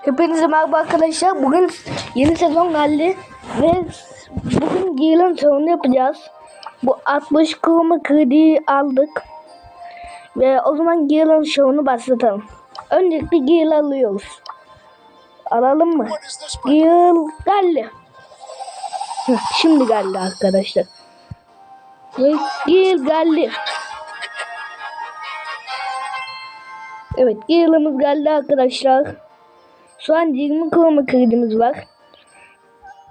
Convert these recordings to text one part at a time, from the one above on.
Hepinize merhaba arkadaşlar. Bugün yeni sezon geldi ve bugün Giylan savunu yapacağız. Bu 60 kuruma krediyi aldık. Ve o zaman Giylan şovunu başlatalım. Öncelikle Giyl alıyoruz. Alalım mı? Giyl geldi. Şimdi geldi arkadaşlar. Giyl geldi. Evet Giylan'ımız geldi arkadaşlar. Şu an 20 kroma kredimiz var.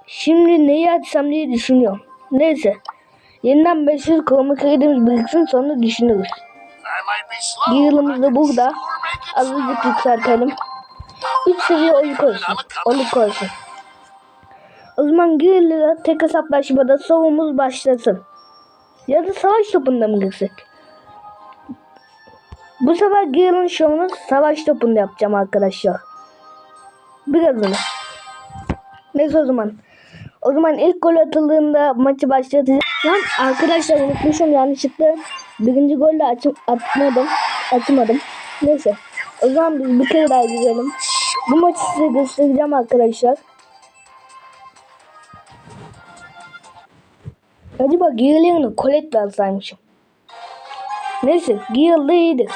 Şimdi neyi açsam diye düşünüyorum. Neyse. Yeniden 500 kroma kredimiz biriksin sonra düşünürüz. Yığılımız da burada. Azıcık yükseltelim. 3 seviye oyuk olsun. Oluk olsun. O zaman Gürlü'yle tek hesaplaşmada savunumuz başlasın. Ya da savaş topunda mı girsek? Bu sefer Gürlü'nün şovunu savaş topunda yapacağım arkadaşlar. Birazını. Neyse o zaman. O zaman ilk gol atıldığında maçı başlatacağım. Arkadaşlar unutmuşum yanlışlıkla birinci golle açım, atmadım. Açmadım. Neyse. O zaman biz bir kere daha girelim. Bu maçı size göstereceğim arkadaşlar. Acaba yerine Colette alsaymışım. Neyse Gale de iyidir.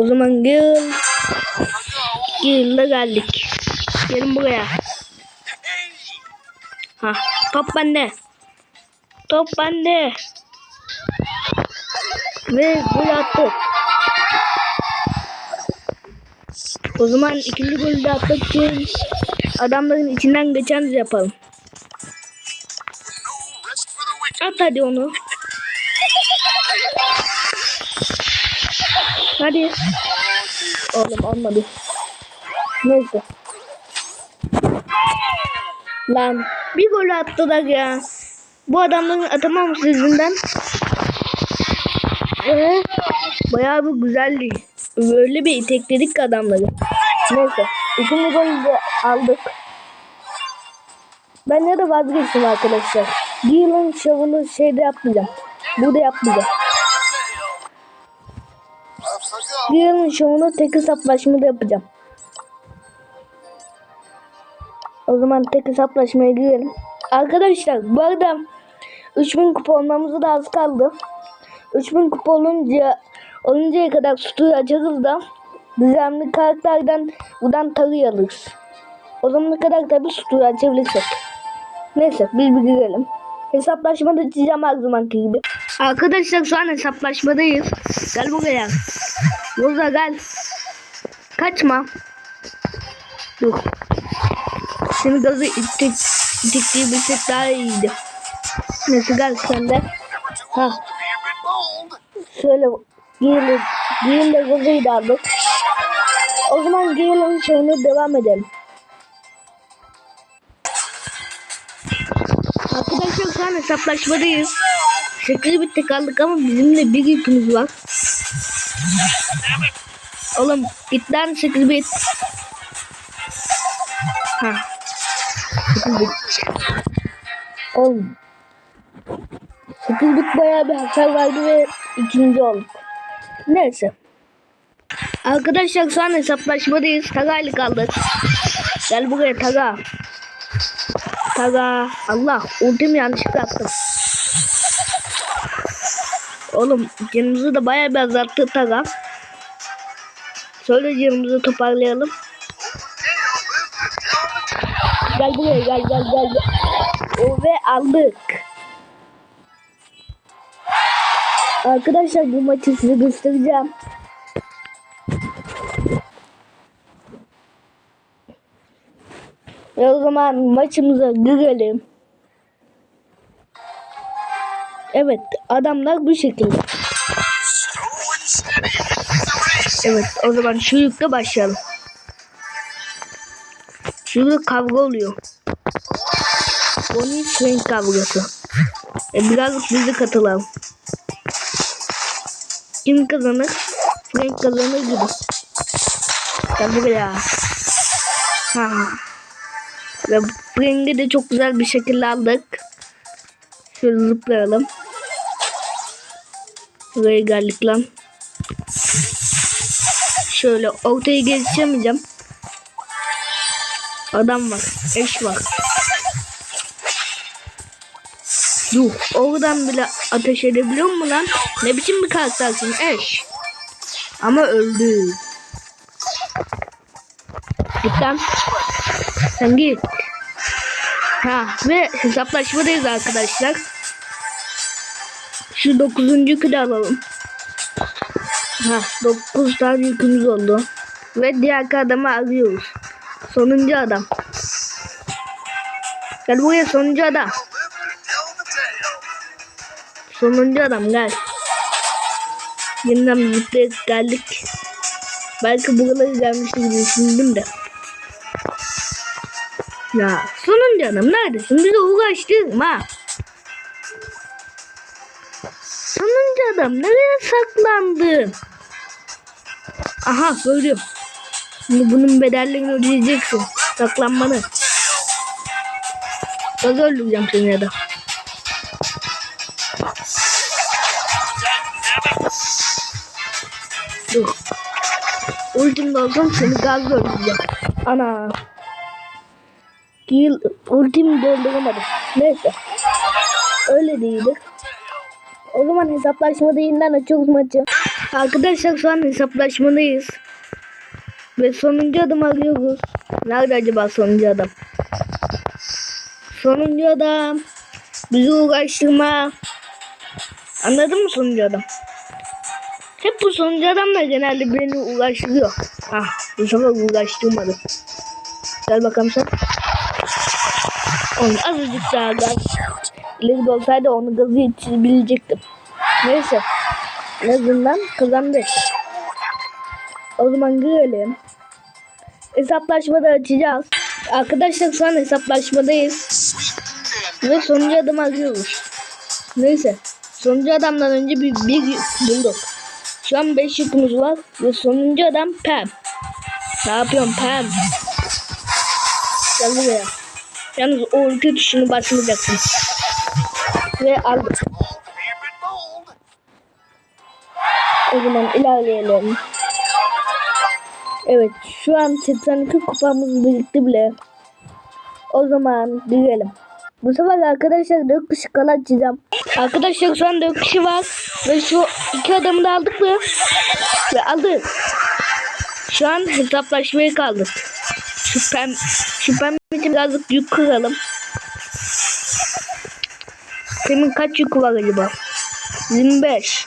O zaman Gale Gale'la geldik. Gelin buraya. Ha, top bende. Top bende. Ve gol attık. O zaman ikinci golü de atmak için adamların içinden geçen yapalım. At hadi onu. Hadi. Oğlum olmadı. Neyse. Lan bir gol attılar ya. Bu adamların atamaması yüzünden. Ee, bayağı bir güzeldi. Böyle bir itekledik adamları. Neyse. İkinci golü de aldık. Ben ya da vazgeçtim arkadaşlar. Giylan şovunu şeyde yapmayacağım. Burada yapmayacağım. Giylan'ın şovunu tek hesaplaşmada yapacağım. O zaman tek hesaplaşmaya girelim. Arkadaşlar bu arada 3000 kupa da az kaldı. 3000 kupa olunca oluncaya kadar sütü açarız da düzenli karakterden buradan tarı alırız. O zamana kadar tabi sütü açabilirsek. Neyse biz bir girelim. Hesaplaşmada çizeceğim her zamanki gibi. Arkadaşlar şu an hesaplaşmadayız. Gel buraya. Roza gel. Kaçma. Dur. Şimdi gazı ittik, itikleyebilsek daha iyiydi. Neyse gel sen de. Ha şöyle giyelim. Giyelim gazıyı da aldık. O zaman giyelim şovuna devam edelim. Arkadaşlar şu an hesaplaşmadayız. Şekeri bitti kaldık ama bizim de bir yükümüz var. Oğlum git lan şekeri bit. Ha. Şekeri bit. Oğlum. Şekeri bit bayağı bir hasar verdi ve ikinci olduk. Neyse. Arkadaşlar şu an hesaplaşmadayız. Taga'yla kaldık. Gel buraya Taga. Taga. Allah ultimi yanlışlıkla attım. Oğlum canımızı da bayağı bir azalttı Taga. Şöyle canımızı toparlayalım. Gel buraya gel gel. gel. O ve aldık. Arkadaşlar bu maçı size göstereceğim. Ve o zaman maçımıza girelim. Evet adamlar bu şekilde. Evet o zaman şu yükle başlayalım. Şurada kavga oluyor. Bonnie Frank kavgası. E, birazcık biz de katılalım. Kim kazanır? Frank kazanır gibi. Gel buraya. Ha. Ve Frank'i de çok güzel bir şekilde aldık. Şöyle zıplayalım. Buraya geldik lan. Şöyle ortaya geçemeyeceğim. Adam var. Eş var. Yuh oradan bile ateş edebiliyor mu lan? Ne biçim bir karaktersin eş? Ama öldü. Git lan. Sen git. Ha ve hesaplaşmadayız arkadaşlar. Şu dokuzuncu kıda alalım. Ha dokuz tane yükümüz oldu. Ve diğer adamı arıyoruz. Sonuncu adam. Gel buraya sonuncu adam. Sonuncu adam gel. Yeniden birlikte geldik. Belki buralara gelmişti gibi düşündüm de. Ya sonuncu adam neredesin? Bize uğraştırma. Adam nereye saklandın? Aha gördüm. Şimdi bunun bedellerini ödeyeceksin. Saklanmanı. Gaz öldüreceğim seni ya da. Dur. Ultim de olsun seni gazla öldüreceğim. Ana. Değil, ultimi dolduramadım. Neyse. Öyle değildi. O zaman hesaplaşmada yeniden açıyoruz maçı. Arkadaşlar şu an hesaplaşmadayız. Ve sonuncu adam arıyoruz. Nerede acaba sonuncu adam? Sonuncu adam. Bizi uğraştırma. Anladın mı sonuncu adam? Hep bu sonuncu adamlar genelde beni uğraştırıyor. Ah bu sefer uğraştırmadı. Gel bakalım sen. Onu azıcık daha gaz. İleri olsaydı onu gazı yetişebilecektim. Neyse. En azından kazandık. O zaman girelim. Hesaplaşmada açacağız. Arkadaşlar şu an hesaplaşmadayız. Ve sonuncu adamı arıyoruz. Neyse. Sonuncu adamdan önce bir, bir bulduk. Şu an 5 yükümüz var ve sonuncu adam Pam. Ne yapıyorsun Pam? Gel buraya. Yalnız o ulti tuşunu basmayacaksın. Ve aldık. O zaman ilerleyelim. Evet şu an 82 kupamız birikti bile. O zaman girelim. Bu sefer arkadaşlar 4 kişi kala açacağım. Arkadaşlar şu an 4 kişi var. Ve şu iki adamı da aldık mı? Ve aldık. Şu an hesaplaşmaya kaldık. Şüphem, şüphem için birazcık yük kıralım. Senin kaç yükü var acaba? 25.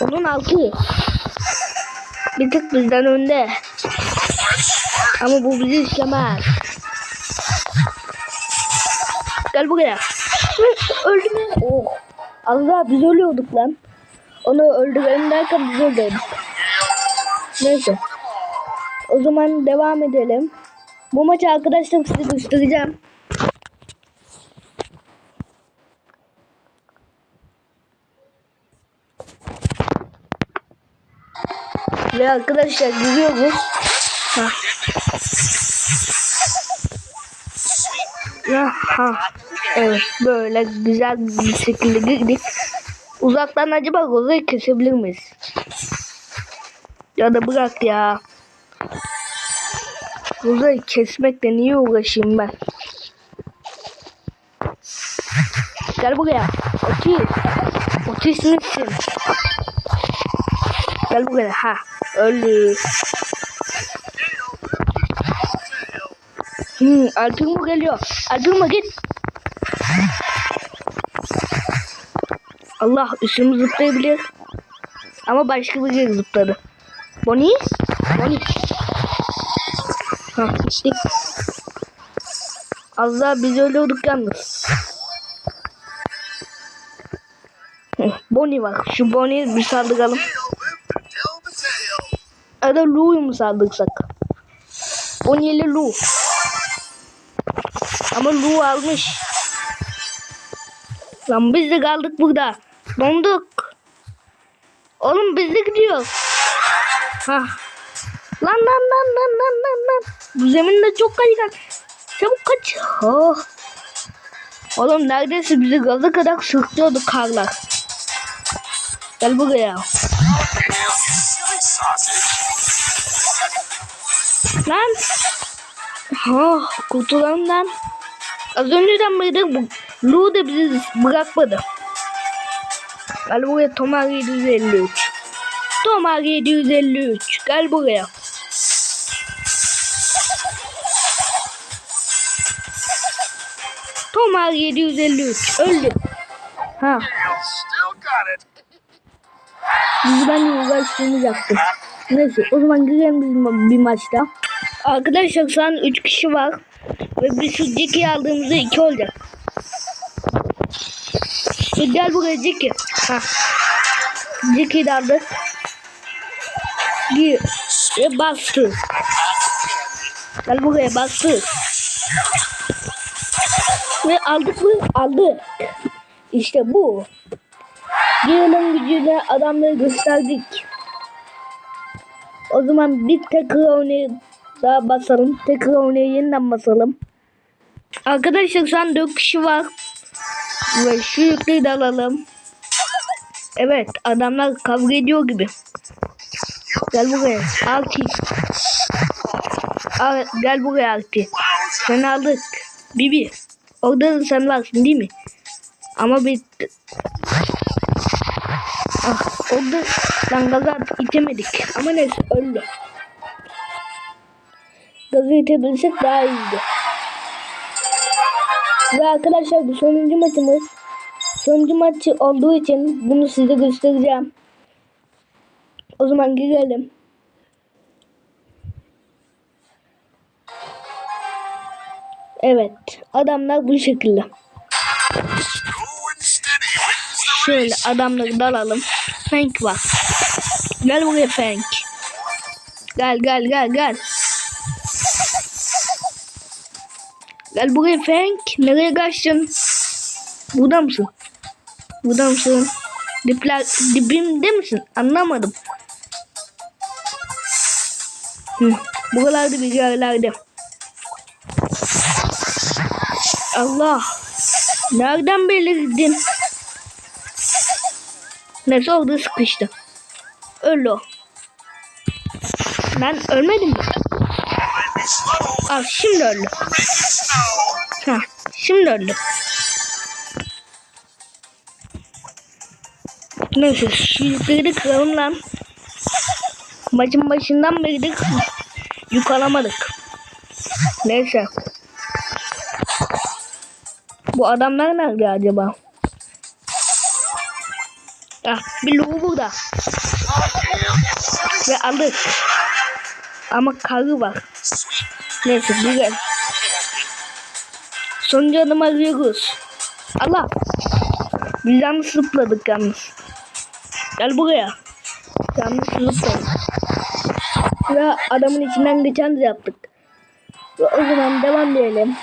Onun 6. Bir tık bizden önde. Ama bu bizi işlemez. Gel buraya. Öldü mü? Oh. Allah biz ölüyorduk lan. Onu öldürelim derken biz öldürdük. Neyse. O zaman devam edelim. Bu maçı arkadaşlar size göstereceğim. Ve arkadaşlar gidiyoruz. Ha. Ya, ha. Evet böyle güzel bir şekilde girdik. Uzaktan acaba Roze'yi kesebilir miyiz? Ya da bırak ya. Roze'yi kesmekle niye uğraşayım ben? Gel buraya. Otis. Otis misin? Gel buraya. Ha. Öldü. Hmm, Alpinmo geliyor. Alpinmo git. Allah üstümü zıplayabilir. Ama başka bir yere zıpladı. Bonnie? Bonnie. Ha gittik. Az daha biz ölüyorduk yalnız. Bonnie var. Şu Bonnie'yi bir saldıralım. Da Lou'yu mu saldırsak? Bonnie ile Lou. Ama Lou almış. Lan biz de kaldık burada. Donduk. Oğlum biz de gidiyoruz. Hah. Lan lan lan lan lan lan lan. Bu zeminde çok kaygan. Çabuk kaç. Oh. Oğlum neredeyse bizi gaza kadar sürüklüyordu karlar. Gel buraya. Lan. Ha kurtulalım lan. Az önceden beri Lu da bizi bırakmadı. Gel buraya Tomar 753. Tomar 753. Gel buraya. Tomar 753. Öldü. Ha. Bizi ben uğraştığımız yaptım. Neyse o zaman girelim biz bir maçta. Arkadaşlar şu an 3 kişi var. Ve biz şu Jackie'yi aldığımızda 2 olacak. E, gel buraya Jackie. Ha. Jackie'yi de aldık. Gir. Ve bastı. Gel buraya bastı. Ve aldık mı? Aldık. İşte bu. Yığının gücüyle adamları gösterdik. O zaman bir tekrar oynayı daha basalım. Tekrar oynayı yeniden basalım. Arkadaşlar şu an 4 kişi var. Ve şu yükleri de alalım. Evet adamlar kavga ediyor gibi. Gel buraya. Alti. Al, gel buraya Alti. Sen aldık. Bibi. Orada da sen varsın değil mi? Ama bir orada lan gaza itemedik. Ama neyse öldü. Gazı itebilsek daha iyiydi. Ve arkadaşlar bu sonuncu maçımız. Sonuncu maçı olduğu için bunu size göstereceğim. O zaman girelim. Evet. Adamlar bu şekilde. Şöyle adamları dalalım. Frank var. Gel buraya Frank. Gel gel gel gel. Gel buraya Frank. Nereye kaçtın? Burada mısın? Burada mısın? Dipler, dibimde misin? Anlamadım. Hı, buralarda bir yerlerde. Allah. Nereden belirdin? Neyse orada sıkıştı. Öldü o. Ben ölmedim mi? Al şimdi öldü. Ha, şimdi öldü. Neyse de kıralım lan. Maçın başından beri yük alamadık. Neyse. Bu adamlar nerede acaba? Ah, bir lobu burada. Ve. Ama karı var. Neyse güzel. Sonuncu adımı arıyoruz. Allah. Biz yanlış zıpladık yalnız. Gel buraya. Yanlış zıpladık. Ve adamın içinden geçen de yaptık. Ve o zaman devam edelim.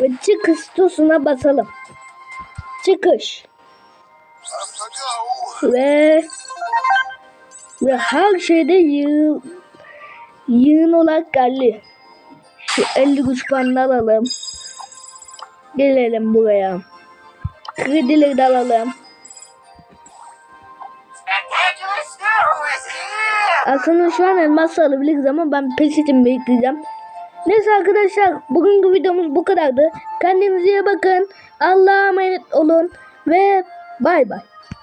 Ve çıkış tuşuna basalım. Çıkış. Ve ve her şeyde yığın, yığın olarak geldi. Şu 50 güç alalım. Gelelim buraya. Kredileri de alalım. Aslında şu an elmas alabiliriz ama ben pes için bekleyeceğim. Neyse arkadaşlar bugünkü videomuz bu kadardı. Kendinize iyi bakın. Allah'a emanet olun ve bay bay.